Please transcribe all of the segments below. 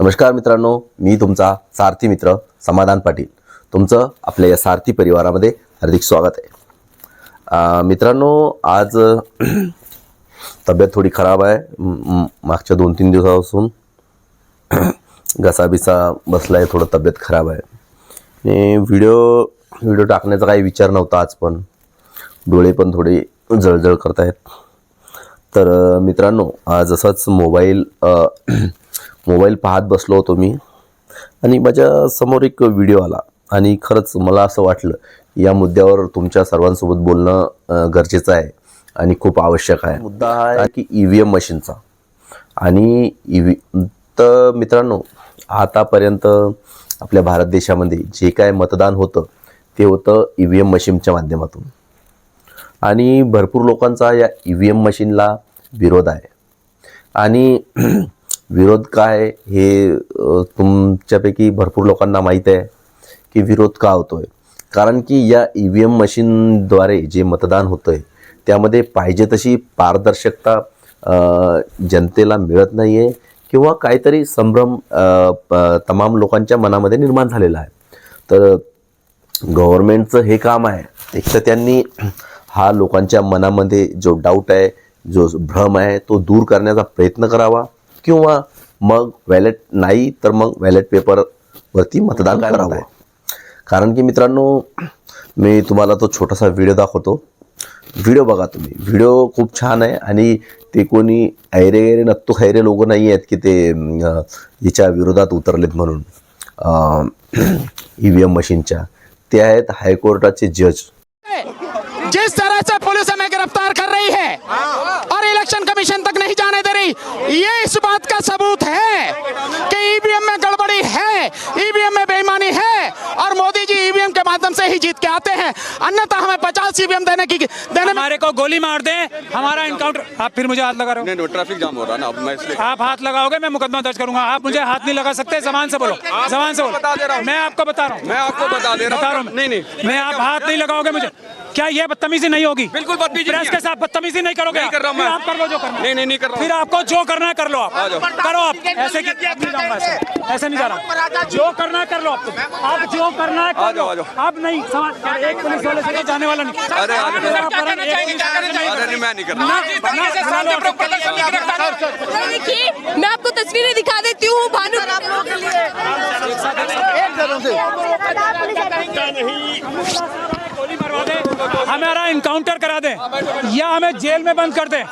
नमस्कार मित्रांनो मी तुमचा सारथी मित्र समाधान पाटील. तुमचं आपल्या या सारथी परिवारामध्ये हार्दिक स्वागत आहे. मित्रांनो आज तब्येत थोडी खराब आहे. मागच्या दोन तीन दिवसापासून घसाबिसा बसला आहे थोडं तब्येत खराब आहे. आणि व्हिडिओ व्हिडिओ टाकण्याचा काही विचार नव्हता आज पण. डोळे पण थोडे जळजळ करत आहेत तर मित्रांनो आज असंच मोबाईल मोबाईल पाहत बसलो होतो मी. आणि माझ्यासमोर एक व्हिडिओ आला. आणि खरंच मला असं वाटलं या मुद्द्यावर तुमच्या सर्वांसोबत बोलणं गरजेचं आहे आणि खूप आवश्यक आहे. मुद्दा हा आहे की ई व्ही एम मशीनचा. आणि ई व्ही तर मित्रांनो आतापर्यंत आपल्या भारत देशामध्ये जे काय मतदान होतं ते होतं ई व्ही एम मशीनच्या माध्यमातून. आणि भरपूर लोकांचा या ई व्ही एम मशीनला विरोध आहे. आणि विरोध काय हे तुमच्यापैकी भरपूर लोकांना माहीत आहे की विरोध का होतो आहे कारण की या ई व्ही एम मशीनद्वारे जे मतदान होतं आहे त्यामध्ये पाहिजे तशी पारदर्शकता जनतेला मिळत नाही आहे किंवा काहीतरी संभ्रम प- तमाम लोकांच्या मनामध्ये निर्माण झालेला आहे. तर गव्हर्नमेंटचं हे काम आहे. एक तर त्यांनी हा लोकांच्या मनामध्ये जो डाऊट आहे जो भ्रम आहे तो दूर करण्याचा प्रयत्न करावा. किंवा मग वॅलेट नाही तर मग वॅलेट पेपरवरती मतदान करावं. कारण की मित्रांनो मी तुम्हाला तो छोटासा व्हिडिओ दाखवतो. व्हिडिओ बघा तुम्ही. व्हिडिओ खूप छान आहे आणि ते कोणी ऐरे गैरे नत्तू खैरे लोक नाही आहेत की ते अं, याच्या विरोधात उतरलेत म्हणून. ई व्ही एम मशीनच्या. ते आहेत हायकोर्टाचे जज. जिस तरह से पुलिस हमें गिरफ्तार कर रही है और इलेक्शन कमीशन तक नहीं जाने दे रही ये इस बात का सबूत है कि ईवीएम में गड़बड़ी है ईवीएम में बेईमानी है और मोदी जी ईवीएम के माध्यम से ही जीत के आते हैं। अन्यथा हमें पचास ईवीएम देने की देने हमारे को गोली मार दे हमारा इनकाउंटर आप फिर मुझे हाथ लगा रहे नहीं नहीं ट्रैफ़िक जाम हो रहा है ना अब मैं इसलिए आप हाथ लगाओगे मैं मुकदमा दर्ज करूँगा। आप मुझे हाथ नहीं लगा सकते जबान से बोलो। जबान से बता दे रहा बोलो मैं आपको बता रहा हूँ। मैं आपको बता दे रहा रहा हूँ। नहीं नहीं। मैं आप हाथ नहीं लगाओगे मुझे। क्या ये बदतमीजी नहीं होगी? बिल्कुल बदतमीजी प्रेस नहीं के। साथ बदतमीजी नहीं करोगे नहीं कर रहा हूँ फिर मैं। आप कर लो जो करना नहीं नहीं नहीं कर रहा फिर आपको जो करना है कर लो आप। करो आप। ऐसे नहीं ऐसे नहीं जा रहा जो करना है कर लो आप। तुम आप जो करना है कर लो। आप नहीं समझ एक पुलिस वाले से जाने वाला नहीं। नहीं। नहीं मैं नहीं आपको तस्वीरें दिखा देती हूँ भानु। दे हमारा इनकाउंटर करा दे। या हमें जेल में बंद कर दे।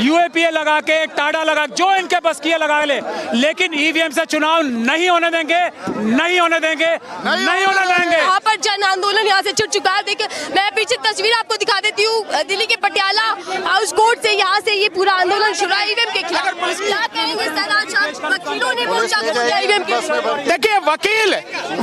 यूएपीए लगा के टाडा लगा जो इनके बस की लगा ले। लेकिन ईवीएम से चुनाव नहीं होने देंगे नहीं होने देंगे नहीं होने देंगे। यहाँ पर जन आंदोलन यहाँ से छुट चुका है। देखिए मैं पीछे तस्वीर आपको दिखा देती हूँ। दिल्ली के पटियाला हाउस कोर्ट से यहाँ से ये पूरा आंदोलन शुरू है ईवीएम के खिलाफ। क्या कहेंगे सर आज वकीलों ने मोर्चा ईवीएम के खिलाफ। देखिए वकील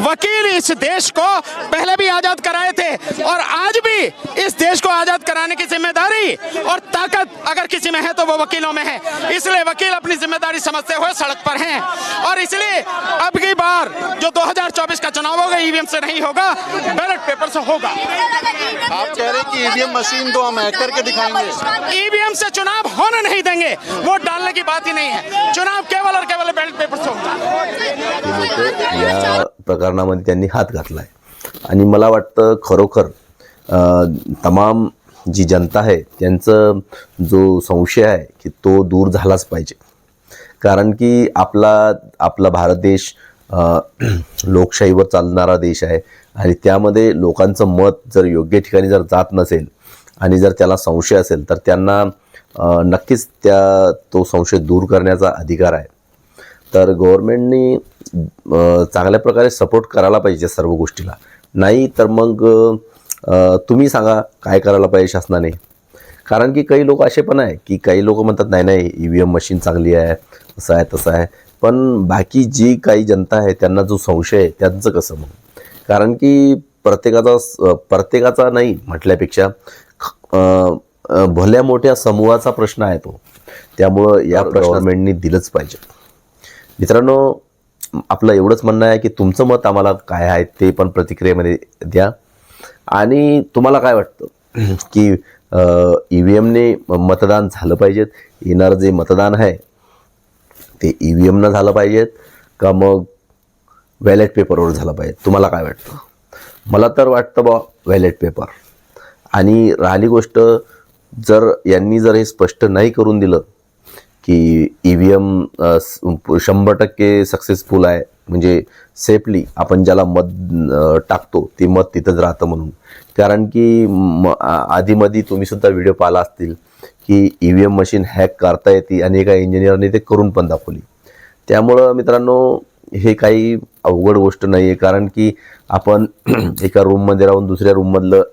वकील इस देश को पहले भी आज़ाद कराए थे और आज भी इस देश को आज़ाद कराने की ज़िम्मेदारी और ताकत अगर किसी में है तो वो वकीलों में है। इसलिए वकील अपनी ज़िम्मेदारी समझते हुए सड़क पर हैं। और इसलिए अब की बार जो 2024 का चुनाव होगा ईवीएम से नहीं होगा बैलेट पेपर से होगा। आप कह रहे कि ईवीएम मशीन को हम हैक करके दिखाएँगे। ईवीएम से चुनाव होने नहीं देंगे वोट डालने की बात ही नहीं है। चुनाव केवल और केवल बैलेट पेपर से होगा। या प्रकरणामध्ये त्यांनी हात घातला आणि मला वाटतं खरोखर तमाम जी जनता आहे त्यांचं जो संशय आहे की तो दूर झालाच पाहिजे. कारण की आपला आपला भारत देश लोकशाहीवर चालणारा देश आहे आणि त्यामध्ये लोकांचं मत जर योग्य ठिकाणी जर जात नसेल आणि जर त्याला संशय असेल तर त्यांना नक्कीच त्या तो संशय दूर करण्याचा अधिकार आहे. तर गव्हर्मेंटनी चांगल्या प्रकारे सपोर्ट करायला पाहिजे सर्व गोष्टीला. नाही तर मग तुम्ही सांगा काय करायला पाहिजे शासनाने? कारण की काही लोक असे पण आहे की काही लोक म्हणतात नाही नाही ई व्ही एम मशीन चांगली आहे असं आहे तसं आहे. पण बाकी जी काही जनता आहे त्यांना जो संशय आहे त्यांचं कसं मग? कारण की प्रत्येकाचा प्रत्येकाचा नाही म्हटल्यापेक्षा भल्या मोठ्या समूहाचा प्रश्न आहे तो. त्यामुळं या गव्हर्नमेंटनी दिलंच पाहिजे. मित्रांनो आपलं एवढंच म्हणणं आहे की तुमचं मत आम्हाला काय आहे ते पण प्रतिक्रियेमध्ये द्या. आणि तुम्हाला काय वाटतं? की ई व्ही एमने मतदान झालं पाहिजेत? येणारं जे मतदान आहे ते ई व्ही एमनं झालं पाहिजेत? का मग बॅलेट पेपरवर झालं पाहिजे तुम्हाला काय वाटतं? मला तर वाटतं बा बॅलेट पेपर आणि राहिली गोष्ट जर यांनी जर हे स्पष्ट नाही करून दिलं की ई व्ही एम शंभर टक्के सक्सेसफुल आहे म्हणजे सेफली आपण ज्याला मध टाकतो ते मध तिथंच राहतं म्हणून. कारण की म आधीमध्ये तुम्हीसुद्धा व्हिडिओ पाहिला असतील की E V M machine hack करता येते आणि एका इंजिनियरने ते करून पण दाखवली. त्यामुळं मित्रांनो हे काही अवघड गोष्ट नाही आहे कारण की आपण एका रूममध्ये राहून दुसऱ्या रूममधलं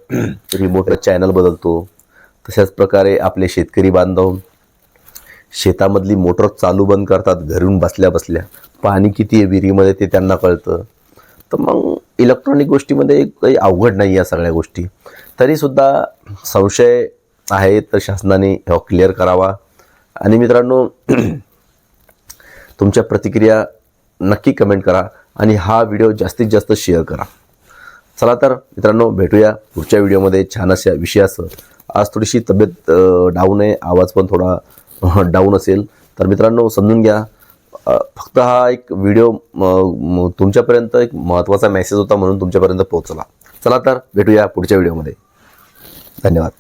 रिमोट चॅनल बदलतो. तशाच प्रकारे आपले शेतकरी बांधव शेतामधली मोटर चालू बंद करतात घरून बसल्या बसल्या. पाणी किती आहे विहिरीमध्ये ते त्यांना कळतं. तर मग इलेक्ट्रॉनिक गोष्टीमध्ये काही अवघड नाही या सगळ्या गोष्टी. तरीसुद्धा संशय आहे तर शासनाने हा क्लिअर करावा. आणि मित्रांनो तुमच्या प्रतिक्रिया नक्की कमेंट करा आणि हा व्हिडिओ जास्तीत जास्त शेअर करा. चला तर मित्रांनो भेटूया पुढच्या व्हिडिओमध्ये छान अशा विषयासह. आज थोडीशी तब्येत डाऊन आहे. आवाज पण थोडा डाऊन असेल. तर मित्रांनो समजून घ्या. फक्त हा एक व्हिडिओ तुमच्यापर्यंत एक महत्त्वाचा मेसेज होता म्हणून तुमच्यापर्यंत पोहोचला. चला तर भेटूया पुढच्या व्हिडिओमध्ये धन्यवाद.